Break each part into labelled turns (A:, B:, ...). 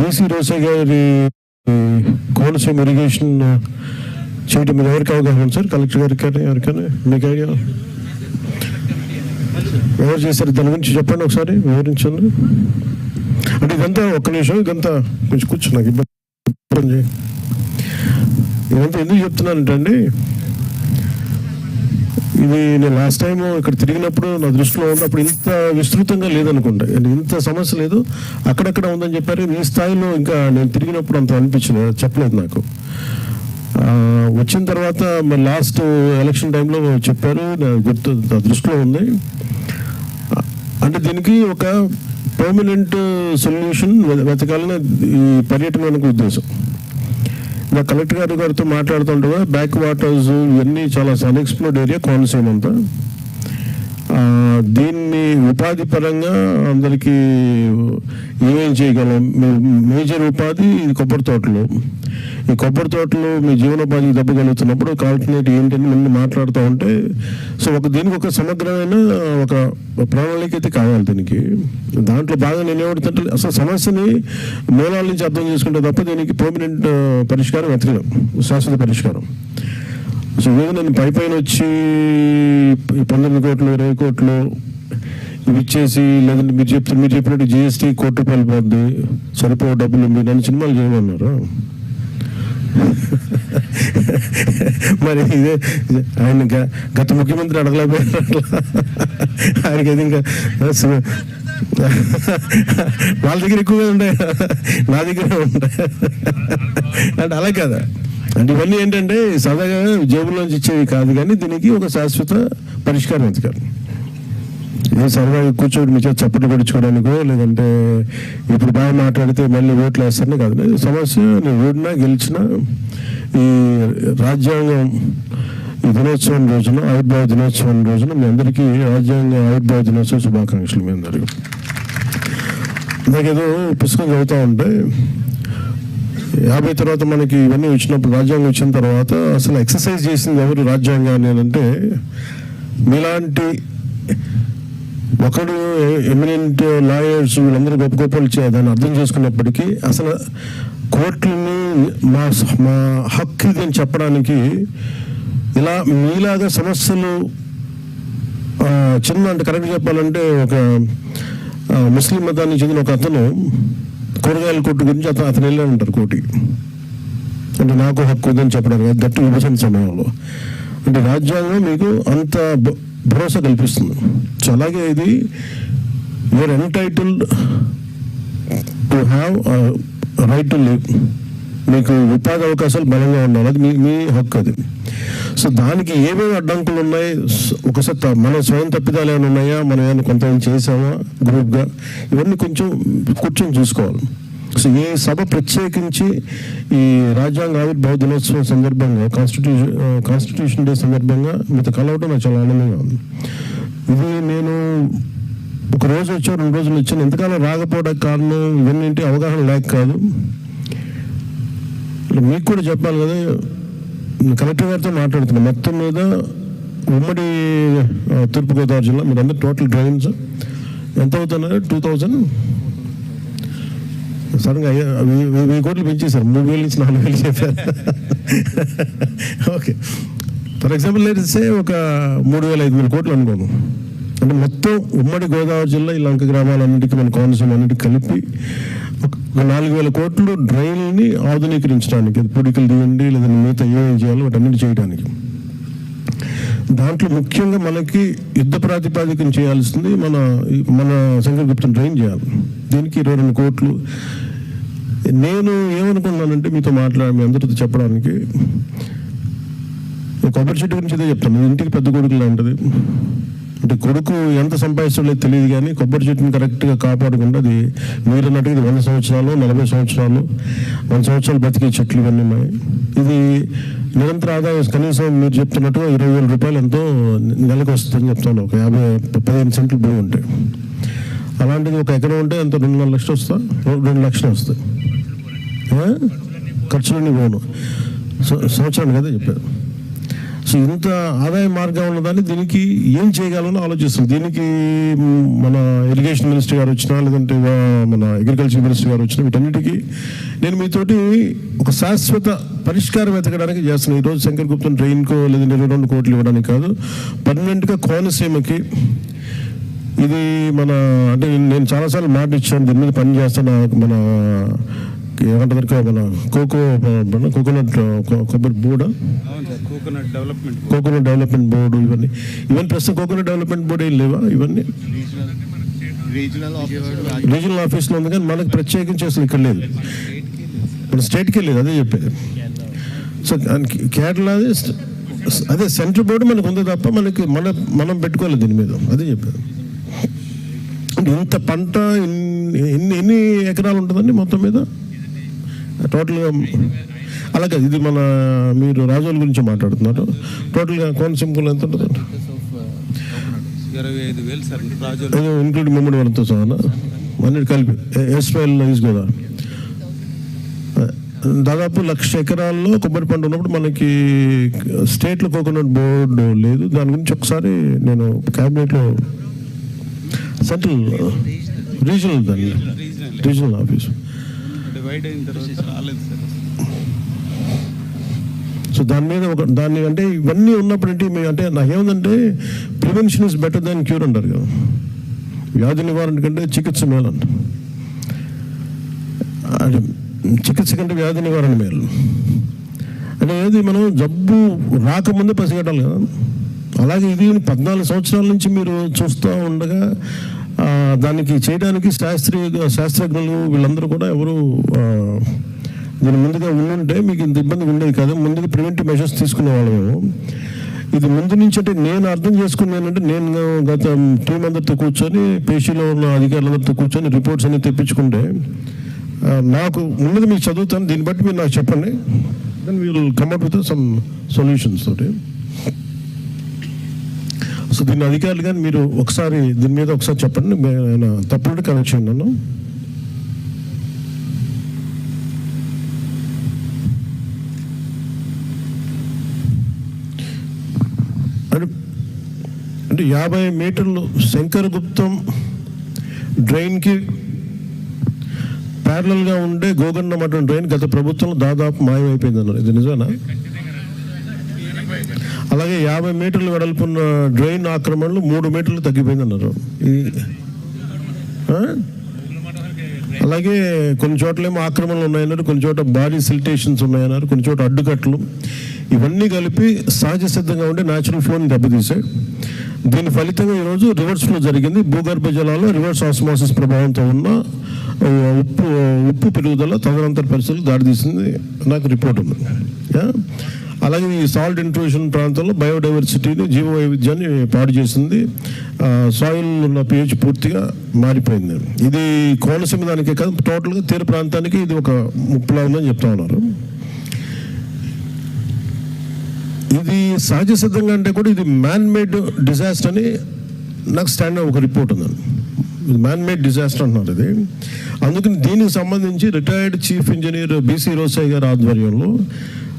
A: BC రోసే గారి Konaseema irrigation చేయడం మీద ఎవరికి అవగాహన సార్? కలెక్టర్ గారికి కానీ ఎవరికైనా? మీకు ఐడియా? ఎవరు చేశారు? దాని గురించి చెప్పండి ఒకసారి వివరించండి. అంటే ఇదంతా ఒక్క నిమిషం ఇదంతా కొంచెం కూర్చో నాకు ఇబ్బంది. ఇదంతా ఎందుకు చెప్తున్నానంటే ఇవి ఇది నేను లాస్ట్ టైం ఇక్కడ తిరిగినప్పుడు నా దృష్టిలో ఉన్నప్పుడు ఇంత విస్తృతంగా లేదనుకుంటా. అంటే ఇంత సమస్య లేదు. అక్కడక్కడ ఉందని చెప్పారు. ఈ స్థాయిలో ఇంకా నేను తిరిగినప్పుడు అంత అనిపించింది చెప్పలేదు నాకు. వచ్చిన తర్వాత మరి లాస్ట్ ఎలక్షన్ టైంలో చెప్పారు. నా గుర్తు నా దృష్టిలో ఉంది. అంటే దీనికి ఒక పర్మనెంట్ సొల్యూషన్ వెతకాలని ఈ పర్యటన ఉద్దేశం. ఇలా కలెక్టర్ గారి గారితో మాట్లాడుతుండగా బ్యాక్ వాటర్స్ ఇవన్నీ చాలా అన్ఎక్స్ప్లోర్డ్ ఏరియా కోనసీమ అంతా. దీన్ని ఉపాధి పరంగా అందరికీ ఏమేం చేయగలం? మేజర్ ఉపాధి ఇది కొబ్బరి తోటలు. ఈ కొబ్బరి తోటలు మీ జీవనోపాధికి దెబ్బ కలుగుతున్నప్పుడు కాల్టినేట్ ఏంటని ముందు మాట్లాడుతూ ఉంటే సో ఒక దీనికి ఒక సమగ్రమైన ఒక ప్రణాళిక అయితే కావాలి దీనికి. దాంట్లో బాగా నేను ఏమంటుంటే అసలు సమస్యని మూలాల నుంచి అర్థం చేసుకుంటే తప్ప దీనికి పర్మనెంట్ పరిష్కారం వెతకడం శాశ్వత పరిష్కారం. సో ఏదో నేను పై పైన వచ్చి పంతొమ్మిది కోట్లు ఇరవై కోట్లు ఇవి ఇచ్చేసి లేదంటే మీరు చెప్తే మీరు చెప్పినట్టు జిఎస్టీ కోటి రూపాయలు పోద్ది సరిపో డబ్బులు మీరు నన్ను సినిమాలు చేయమన్నారు? మరి ఇదే ఆయన ఇంకా గత ముఖ్యమంత్రి అడగలేకపోయారు ఆయనకి అది ఇంకా వాళ్ళ దగ్గర ఎక్కువగా ఉంటాయి? నా దగ్గర ఉంటాయి? అంటే అలా కదా? అంటే ఇవన్నీ ఏంటంటే సరదాగా జేబులోంచి ఇచ్చేవి కాదు కానీ దీనికి ఒక శాశ్వత పరిష్కారం వెతకాలి నేను సరదాగా కూర్చోటి మీ చప్పట్లు పడుచుకోవడానికో లేదంటే ఇప్పుడు బాగా మాట్లాడితే మళ్ళీ ఓట్లు వేస్తారని కాదు. సమస్య నేను ఓడినా గెలిచినా ఈ రాజ్యాంగం ఈ దినోత్సవం రోజున ఆవిర్భావ దినోత్సవం రోజున మీ అందరికీ రాజ్యాంగ ఆవిర్భావ దినోత్సవ శుభాకాంక్షలు మీ అందరికీ నాకేదో పుస్తకం చదువుతూ ఉంటే యాభై తర్వాత మనకి ఇవన్నీ వచ్చినప్పుడు రాజ్యాంగం వచ్చిన తర్వాత అసలు ఎక్సర్సైజ్ చేసింది ఎవరు రాజ్యాంగాన్ని అంటే మీలాంటి ఒకడు ఎమినెంట్ లాయర్స్ వీళ్ళందరూ గొప్ప గొప్పలు దాన్ని అర్థం చేసుకున్నప్పటికీ అసలు కోర్టుని మా మా హక్కు ఇది అని చెప్పడానికి ఇలా మీలాగా సమస్యలు చిన్న అంటే కరెక్ట్ చెప్పాలంటే ఒక ముస్లిం మతానికి చెందిన ఒక అతను కూరగాయల కొట్టు గురించి అతను అతను వెళ్ళాడంటారు కోటి. అంటే నాకు హక్కు ఉందని చెప్పడానికి దట్టు విభజన సమయంలో. అంటే రాజ్యాంగం మీకు అంత భరోసా కల్పిస్తుంది. సో అలాగే ఇది you are entitled to have right to live మీకు ఉపాధి అవకాశాలు బలంగా ఉండాలి. అది మీ మీ హక్కు అది. సో దానికి ఏమేమి అడ్డంకులు ఉన్నాయి? ఒకసారి మన స్వయం తప్పిదాలు ఏమైనా ఉన్నాయా? మనం ఏమైనా కొంత ఏమైనా చేసామా గ్రూప్గా ఇవన్నీ కొంచెం కూర్చొని చూసుకోవాలి. ఈ సభ ప్రత్యేకించి ఈ రాజ్యాంగ ఆవిర్భావ దినోత్సవం సందర్భంగా కాన్స్టిట్యూషన్ కాన్స్టిట్యూషన్ డే సందర్భంగా మీతో కలవడం నాకు చాలా ఆనందంగా ఉంది. ఇది నేను ఒక రోజు వచ్చా రెండు రోజులు వచ్చాను. ఎంతకాలం రాకపోవడానికి కారణం ఇవన్నీ ఏంటి అవగాహన లేక కాదు. మీకు కూడా చెప్పాలి కదా కలెక్టర్ గారితో మాట్లాడుతున్నాను మొత్తం మీద ఉమ్మడి తూర్పుగోదావరి జిల్లా మీరు అందరు టోటల్ డ్రైన్స్ ఎంత అవుతున్నారు టూ థౌజండ్ సడన్గా అయ్యా, వెయ్యి- కోట్లు పెంచేశారు. మూడు వేలు నుంచి నాలుగు వేలు చెప్పారు. ఓకే. ఫర్ ఎగ్జాంపుల్ లేదంటే ఒక మూడు వేల ఐదు వేల కోట్లు అనుకోను అంటే మొత్తం ఉమ్మడి గోదావరి జిల్లా ఈ లంక గ్రామాలన్నిటికీ మన కోనసీమ అన్నిటికీ కలిపి ఒక నాలుగు వేల కోట్లు డ్రైన్ని ఆధునీకరించడానికి అది పుడికలు తీయండి లేదా మిగతా ఏమేమి చేయాలో వాటన్నిటి చేయడానికి దాంట్లో ముఖ్యంగా మనకి యుద్ధ ప్రాతిపాదికన చేయాల్సింది మన మన శంకరగుప్తం డ్రైన్ చేయాలి. దీనికి ఇరవై రెండు కోట్లు. నేను ఏమనుకున్నానంటే మీతో మాట్లాడి మీ అందరితో చెప్పడానికి కొబ్బరి చెట్టు గురించి ఇదే చెప్తాను. ఇంటికి పెద్ద కొడుకు లాంటిది. అంటే కొడుకు ఎంత సంపాదిస్తుందో తెలియదు కానీ కొబ్బరి చెట్టుని కరెక్ట్గా కాపాడకుండా అది మీరు అన్నట్టుగా ఇది వంద సంవత్సరాలు నలభై సంవత్సరాలు వంద సంవత్సరాలు బతికే చెట్లు ఇవన్నీ ఉన్నాయి. ఇది నిరంతర ఆదాయం కనీసం మీరు చెప్తున్నట్టుగా ఇరవై వేల రూపాయలు ఎంతో నెలకు వస్తుందని చెప్తాను. ఒక యాభై పదిహేను సెంట్లు భూమి ఉంటే. అలాంటిది ఒక ఎకరం ఉంటే ఎంత రెండున్నర లక్షలు వస్తా? రెండు లక్షలు వస్తాయి. ఖర్చులన్నీ పోను. సంవత్సరానికి కదా చెప్పారు. సో ఇంత ఆదాయ మార్గం ఉన్నదాన్ని దీనికి ఏం చేయగలని ఆలోచిస్తుంది దీనికి మన ఇరిగేషన్ మినిస్టర్ గారు వచ్చినా లేదంటే మన అగ్రికల్చర్ మినిస్టర్ గారు వచ్చినా వీటన్నిటికీ నేను మీతోటి ఒక శాశ్వత పరిష్కారం వెతకడానికి చేస్తున్నాను ఈరోజు శంకర్ గుప్తం ట్రైన్కో లేదంటే ఇరవై రెండు కోట్లు ఇవ్వడానికి కాదు పర్మనెంట్గా కోనసీమకి ఇది మన అంటే నేను చాలాసార్లు మాట ఇచ్చాను దీని మీద పని చేస్తాను మన ఏమంటారు కా- మన కోకో కోకోనట్ కొ- కొబ్బరి బోర్డా?
B: అవును sir coconut development
A: coconut development board ఇవన్నీ. ఇవన్నీ ప్రస్తుతం కోకోనట్ డెవలప్మెంట్ బోర్డు ఏం లేవా ఇవన్నీ?
C: రీజనల్
A: ఆఫీస్లో ఉంది కానీ మనకు ప్రత్యేకించి అసలు ఇక్కడ లేదు. మన స్టేట్కే లేదు అదే చెప్పేది. సో దానికి కేరళ అదే సెంట్రల్ బోర్డు మనకు ఉంది తప్ప మనకి మన మనం పెట్టుకోలేదు దీని మీద. అదే చెప్పేది. ఇంత పంట ఎన్ని ఎన్ని ఎకరాలు ఉంటుందండి మొత్తం మీద? టోటల్గా అలాగే ఇది మన మీరు రాజోల గురించి మాట్లాడుతున్నారు. టోటల్గా కోనసీమకులు ఎంత ఉంటుంది
B: ఇరవై మెమ్మడి వేలు సార్
A: ఇంక్లూడ్ అన్నిటి కలిపి. ఎస్వైల్ ఈజ్ గోదావరి దాదాపు లక్ష ఎకరాల్లో కొబ్బరి పంట ఉన్నప్పుడు మనకి స్టేట్లో కోకోనట్ బోర్డు లేదు. దాని గురించి ఒకసారి నేను క్యాబినెట్లో సెంట్రల్ రీజనల్ దాన్ని.
B: Regional
A: office.
B: డివైడ్ అయిన తర్వాత రాలేదు సార్.
A: సో దాని మీద ఒక దాన్ని అంటే ఇవన్నీ ఉన్నప్పుడు ఏంటి మీ అంటే నాకేముందంటే prevention is better than cure అంటారు కదా. వ్యాధి నివారణ కంటే చికిత్స మేలు అంట చికిత్స కంటే వ్యాధి నివారణ మేలు అంటే ఏది మనం జబ్బు రాకముందే పసిగట్టాలి కదా. అలాగే ఇది పద్నాలుగు సంవత్సరాల నుంచి మీరు చూస్తూ ఉండగా దానికి చేయడానికి శాస్త్రీయ శాస్త్రజ్ఞులు వీళ్ళందరూ కూడా ఎవరు దీని ముందుగా ఉండుంటే మీకు ఇంత ఇబ్బంది ఉండేది కాదు. ముందుగా ప్రివెంటివ్ మెషర్స్ తీసుకునే వాళ్ళము ఇది ముందు నుంచి అంటే నేను అర్థం చేసుకున్నానంటే నేను గత టీం అందరితో కూర్చొని పేషీలో ఉన్న అధికారులందరితో కూర్చొని రిపోర్ట్స్ అన్ని తెప్పించుకుంటే నాకు ముందు మీకు చదువుతాను దీన్ని బట్టి మీరు నాకు చెప్పండి. Then we will come out with some solutions తోటి. సో దీని అధికారులు కానీ మీరు ఒకసారి దీని మీద ఒకసారి చెప్పండి. నేను తప్పుడు కనెక్ట్ చేయండి నన్ను అంటే అంటే యాభై మీటర్లు శంకరగుప్తం డ్రైన్కి ప్యారలల్గా ఉండే గోగన్న మఠం డ్రైన్ గత ప్రభుత్వంలో దాదాపు మాయమైపోయింది అన్నారు ఇది నిజానా అలాగే యాభై మీటర్లు వెడల్పున్న డ్రైన్ ఆక్రమణలు మూడు మీటర్లు తగ్గిపోయింది అన్నారు అలాగే కొన్ని చోట్ల ఏమో ఆక్రమణలు ఉన్నాయన్నారు కొన్ని చోట బాడీ సిల్టేషన్స్ ఉన్నాయన్నారు కొన్ని చోట అడ్డుకట్లు ఇవన్నీ కలిపి సహజ సిద్ధంగా ఉండే న్యాచురల్ ఫ్లోని దెబ్బతీసాయి దీని ఫలితంగా ఈరోజు రివర్స్ ఫ్లో జరిగింది. భూగర్భ జలాల్లో రివర్స్ ఆస్మాసిస్ ప్రభావంతో ఉన్న ఉప్పు ఉప్పు పెరుగుదల తదనంతర పరిస్థితులు దారితీసింది. నాకు రిపోర్ట్ ఉంది. యా? అలాగే ఈ సాల్ట్ ఇంట్రూషన్ ప్రాంతంలో బయోడైవర్సిటీని జీవ వైవిధ్యాన్ని పాడు చేసింది. సాయిల్ ఉన్న పిహెచ్ పూర్తిగా మారిపోయింది. ఇది కోనసీమ దానికే కాదు టోటల్గా తీర ప్రాంతానికి ఇది ఒక ముప్పులా ఉందని చెప్తా ఉన్నారు. ఇది సహజ సిద్ధంగా అంటే కూడా ఇది మ్యాన్ మేడ్ డిజాస్టర్ అని నాకు స్టాండ్ ఒక రిపోర్ట్ ఉందండి ఇది మ్యాన్ మేడ్ డిజాస్టర్ అంటున్నారు ఇది. అందుకని దీనికి సంబంధించి retired chief engineer B C గారి ఆధ్వర్యంలో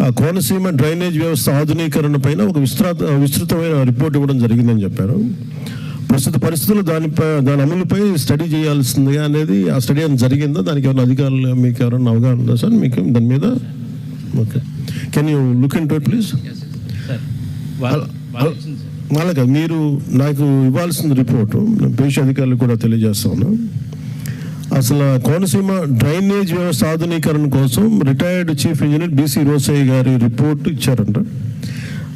A: కోనసీమ డ్రైనేజ్ వ్యవస్థ ఆధునీకరణ పైన ఒక విస్తృత విస్తృతమైన రిపోర్ట్ ఇవ్వడం జరిగిందని చెప్పారు. ప్రస్తుత పరిస్థితులు దానిపై దాని అమలుపై స్టడీ చేయాల్సిందిగా అనేది ఆ స్టడీ అని జరిగిందా? దానికి ఎవరైనా అధికారులు మీకు ఎవరైనా అవగాహన ఉందా సార్? మీకు దాని మీద? Okay. Can you look into it please. అలాగే మీరు నాకు ఇవ్వాల్సిన రిపోర్టు నేను పేషి అధికారులకు కూడా తెలియజేస్తాను అసలు కోనసీమ డ్రైనేజ్ వ్యవస్థ ఆధునీకరణ కోసం retired chief engineer B C గారి రిపోర్ట్ ఇచ్చారంట.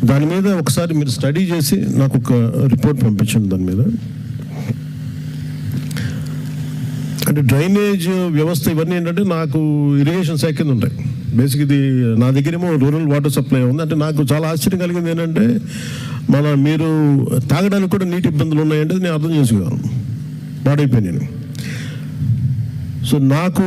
A: దాని మీద ఒకసారి మీరు స్టడీ చేసి నాకు ఒక రిపోర్ట్ పంపించండి దాని మీద. అంటే డ్రైనేజ్ వ్యవస్థ ఇవన్నీ ఏంటంటే నాకు ఇరిగేషన్ శాఖ కింద ఉంటాయి. బేసిక్ ఇది నా దగ్గరేమో రూరల్ వాటర్ సప్లై ఉంది. అంటే నాకు చాలా ఆశ్చర్యం కలిగింది ఏంటంటే మన మీరు తాగడానికి కూడా నీటి ఇబ్బందులు ఉన్నాయంటే నేను అర్థం చేసుకోగలను పాడైపోయినాను సో నాకు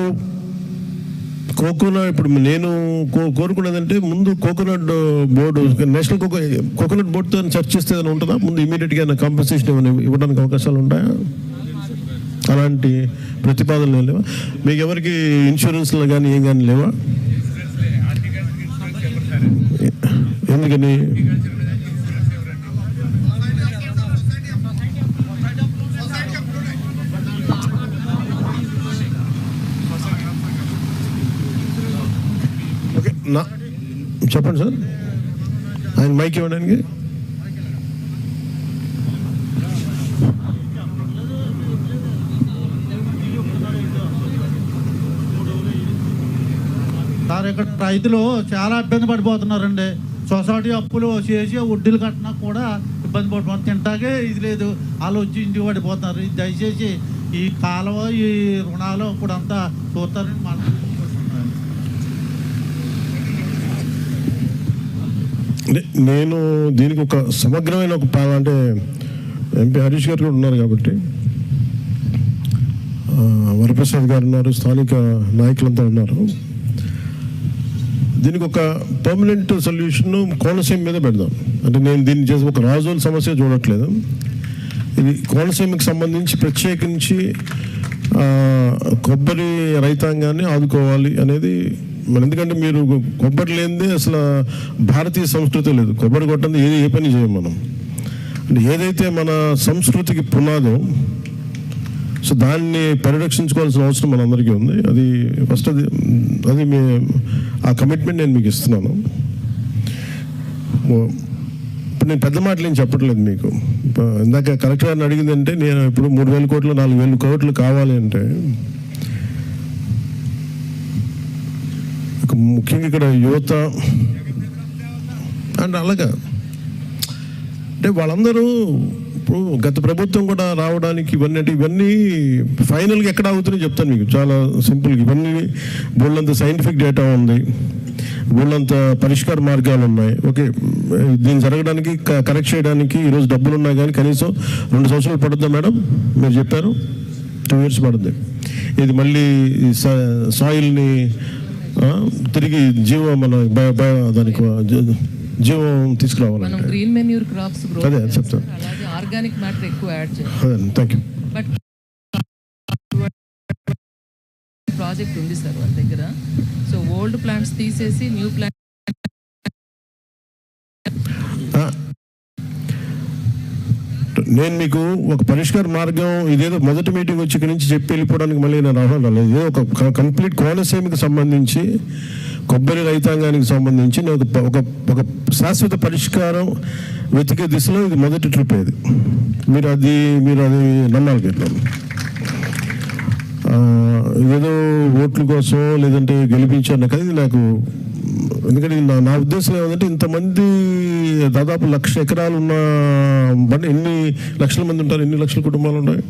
A: కోకోనట్ ఇప్పుడు నేను కో కోరుకున్నదంటే ముందు coconut board national cocoa coconut బోర్డుతో చర్చిస్తే ఏదైనా ఉంటుందా? ముందు ఇమీడియట్గా కాంపెన్సేషన్ ఏమైనా ఇవ్వడానికి అవకాశాలు ఉంటాయా? అలాంటి ప్రతిపాదనలు ఏం లేవా? మీకు ఎవరికి ఇన్సూరెన్స్లు కానీ ఏం కానీ లేవా? ఎందుకని? నా చెప్పండి సార్. ఆయన మైక్ ఇవ్వడానికి.
D: సార్ ఇక్కడ రైతులు చాలా ఇబ్బంది పడిపోతున్నారండి. సొసైటీ అప్పులు చేసి వడ్డీలు కట్టినా కూడా ఇబ్బంది పడిపోతున్నారు. తింటాకే ఇది లేదు. వాళ్ళు వచ్చి ఇంటికి పడిపోతున్నారు. దయచేసి ఈ కాలువ ఈ రుణాలు ఇప్పుడు అంతా చూస్తారని మనం
A: నే- నేను దీనికి ఒక సమగ్రమైన ఒక పాల అంటే ఎంపీ హరీష్ గారు కూడా ఉన్నారు కాబట్టి వరప్రసాద్ గారు ఉన్నారు స్థానిక నాయకులంతా ఉన్నారు. దీనికి ఒక పర్మనెంట్ సొల్యూషన్ కోనసీమ మీద పెడదాం. అంటే నేను దీన్ని చేసి ఒక రాజుల సమస్య చూడట్లేదు. ఇది కోనసీమకు సంబంధించి ప్రత్యేకించి కొబ్బరి రైతాంగాన్ని ఆదుకోవాలి అనేది మరి ఎందుకంటే మీరు కొబ్బరి లేనిదే అసలు భారతీయ సంస్కృతి లేదు. కొబ్బరి కొట్టంది ఏది ఏ పని చేయం మనం? అంటే ఏదైతే మన సంస్కృతికి పునాదో సో దాన్ని పరిరక్షించుకోవాల్సిన అవసరం మనందరికీ ఉంది. అది ఫస్ట్ అది అది మీ ఆ కమిట్మెంట్ నేను మీకు ఇస్తున్నాను. ఇప్పుడు నేను పెద్ద మాటలు ఏం చెప్పట్లేదు మీకు. ఇందాక కలెక్టర్ గారిని అడిగిందంటే నేను ఇప్పుడు మూడు వేల కోట్లు నాలుగు వేల కోట్లు కావాలి అంటే ముఖ్యంగా ఇక్కడ యువత అండ్ అలాగా. అంటే వాళ్ళందరూ ఇప్పుడు గత ప్రభుత్వం కూడా రావడానికి ఇవన్నీ అంటే ఇవన్నీ ఫైనల్గా ఎక్కడ అవుతున్నాయి చెప్తాను మీకు. చాలా సింపుల్గా ఇవన్నీ బోళ్ళంత సైంటిఫిక్ డేటా ఉంది. బోళ్ళంత పరిష్కార మార్గాలు ఉన్నాయి. ఓకే దీన్ని జరగడానికి క- కరెక్ట్ చేయడానికి ఈరోజు డబ్బులు ఉన్నాయి కానీ కనీసం రెండు సంవత్సరాలు పడుతుందా మేడం? మీరు చెప్పారు. టూ ఇయర్స్ పడుతుంది ఇది మళ్ళీ సాయిల్ని తిరిగి జీవ మన దానికి జీవం
E: గ్రీన్ మెన్యూర్ క్రాప్స్
A: అదే, చెప్తాను.
E: ఆర్గానిక్ మ్యాటర్ ఎక్కువ యాడ్ చేయాలి
A: అదే థ్యాంక్ యూ
E: బట్ ప్రాజెక్ట్ ఉంది సార్ వాళ్ళ దగ్గర. సో ఓల్డ్ ప్లాంట్స్ తీసేసి న్యూ ప్లాంట్
A: నేను మీకు ఒక పరిష్కార మార్గం ఇదేదో మొదటి మీటింగ్ వచ్చి ఇక్కడి నుంచి చెప్పి వెళ్ళిపోవడానికి మళ్ళీ నేను రావడం రాలేదు ఇదే ఒక కంప్లీట్ కోనసీమకి సంబంధించి కొబ్బరి రైతాంగానికి సంబంధించి నేను ఒక ఒక శాశ్వత పరిష్కారం వెతికే దిశలో ఇది మొదటి ట్రిప్ ఇది. మీరు అది మీరు అది నమ్మాలి మీరు ఏదో ఓట్ల కోసం లేదంటే గెలిపించాను కదా ఇది నాకు ఎందుకంటే నా నా ఉద్దేశం ఏమంటే ఇంతమంది దాదాపు లక్ష ఎకరాలు ఉన్న బండి ఎన్ని లక్షల మంది ఉంటారు? ఎన్ని లక్షల కుటుంబాలు ఉన్నాయి